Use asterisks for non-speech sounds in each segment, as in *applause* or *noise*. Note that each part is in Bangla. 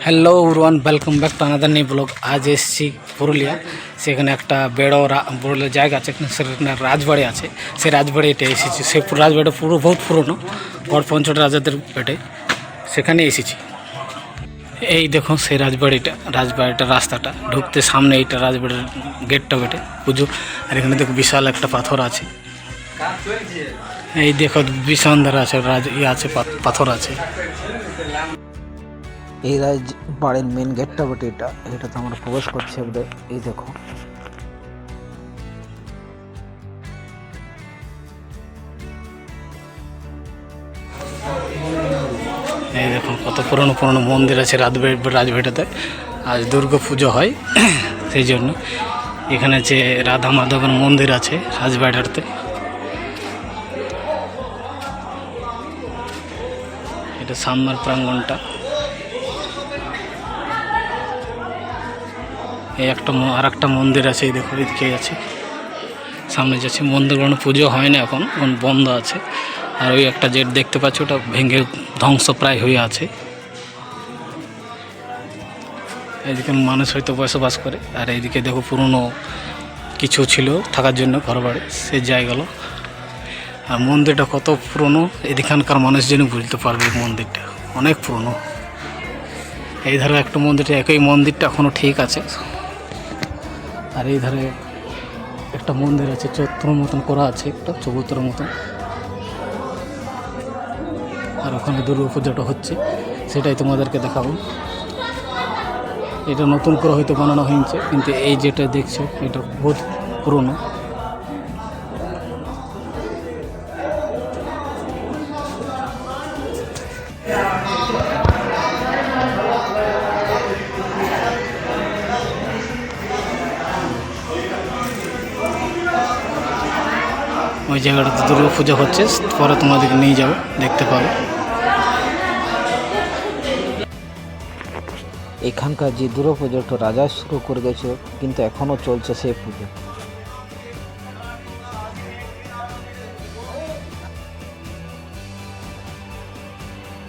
Hello everyone welcome back to another new blog আজ এসছি পুরুলিয়া। সেখানে একটা বেড়ো রা- বড় জায়গা আছে সেখানে রাজবাড়ি আছে। সেই রাজবাড়িতে এসেছি। সেই পুরো রাজবাড়িটা পুরো বহুত পুরনো। গড় পঞ্চটা রাজাদের পেটে। সেখানে এসেছি। এই দেখো সেই রাজবাড়িটা রাজবাড়িটার রাস্তাটা। ঢুকতে সামনে এইটা রাজবাড়ির গেটটা বেটে। পুজো আর এখানে দেখো বিশাল একটা পাথর আছে। এই দেখো বিশাল ধারা আছে, রাজ ইয়ে আছে পাথর আছে। এই রাজ বাড়ির মেন গেটটা বটে এটা। এটাতে আমরা প্রবেশ করছি এবারে এই দেখো। এই দেখুন কত পুরনো পুরনো মন্দির আছে রাজবাড়িটাতে। আজ দুর্গা পুজো হয়, *clears throat* সেই জন্য। এখানে যে রাধা মাধবের মন্দির আছে রাজবাড়িটাতে। এটা সামনের প্রাঙ্গণটা এই একটা আর একটা মন্দির আছে, এই দেখো, এদিকে আছে। সামনে যাচ্ছে মন্দিরগুলো পুজো হয় না এখন এখন বন্ধ আছে। আর ওই একটা জেট দেখতে পাচ্ছ, ওটা ভেঙে ধ্বংস প্রায় হয়ে আছে। এদিকে মানুষ হয়তো বসবাস করে, আর এইদিকে দেখো পুরনো কিছু ছিল থাকার জন্য ঘর বাড়ি সেই জায়গাগুলো আর মন্দিরটা কত পুরনো এদিকানকার মানুষ যেন বুঝতে পারবে মন্দিরটা, অনেক পুরনো। এই ধরো একটা মন্দিরটা, একই মন্দিরটা এখনও ঠিক আছে। আর এই ধারে একটা মন্দির আছে চত্বর মতন করা আছে, একটা চবুতর মতন। আর ওখানে দুর্গা পুজোটা হচ্ছে, সেটাই তোমাদেরকে দেখাবো। এটা নতুন করে হয়তো বানানো হয়েছে, কিন্তু এই যেটা দেখছ, এটা বহুত পুরনো। ওই জায়গাটাতে দুর্গা পুজো হচ্ছে, পরে তোমাদেরকে নিয়ে যাব, দেখতে পাবে। এখানকার যে দুর্গা পুজোটা রাজা শুরু করে গেছে কিন্তু এখনও চলছে সেই পুজো।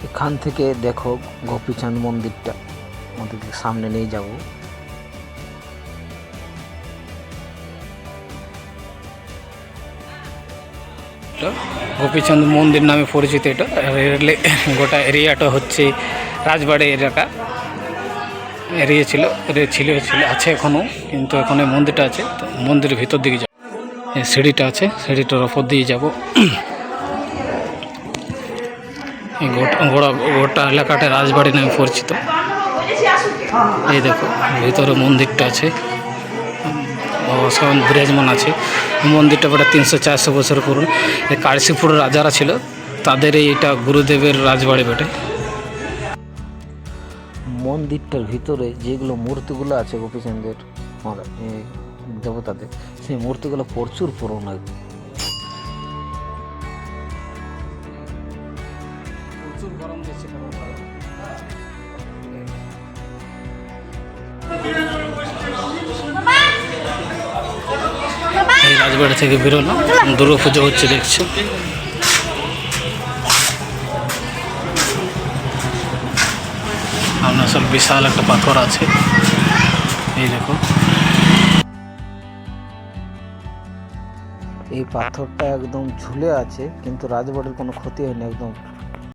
এখান থেকে দেখো গোপীচাঁদ মন্দিরটা আমাদেরকে সামনে নিয়ে যাব। এটা গোপীচন্দ মন্দির নামে পরিচিত এটা। গোটা এরিয়াটা হচ্ছে রাজবাড়ি এরিয়াটা এরিয়া ছিল এরিয়া ছিল ছিল, আছে এখনও কিন্তু এখন মন্দিরটা আছে। তো মন্দিরের ভিতর দিকে যাব। সিঁড়িটা আছে, সিঁড়িটার ওপর দিয়ে যাব। গোটা গোটা এলাকাটা রাজবাড়ি নামে পরিচিত। এই দেখো, ভিতরে মন্দিরটা আছে। বিরাজমান আছে। মন্দিরটা প্রায় তিনশো চারশো বছর পুরনো। এই কাশীপুর রাজারা ছিল তাদের এইটা গুরুদেবের রাজবাড়ি বেটে। মন্দিরটার ভিতরে যেগুলো মূর্তিগুলো আছে গোপীচন্দ্রের দেবতাদের সেই মূর্তিগুলো প্রচুর পুরনো। প্রচুর গরম রাজবাড়ি থেকে বেরোলাম। দুর্গা পুজো হচ্ছে, দেখছি। আপনার সব বিশাল একটা পাথর আছে। এই দেখো। এই পাথরটা একদম ঝুলে আছে, কিন্তু রাজবাড়ির কোনো ক্ষতি হয়নি, একদম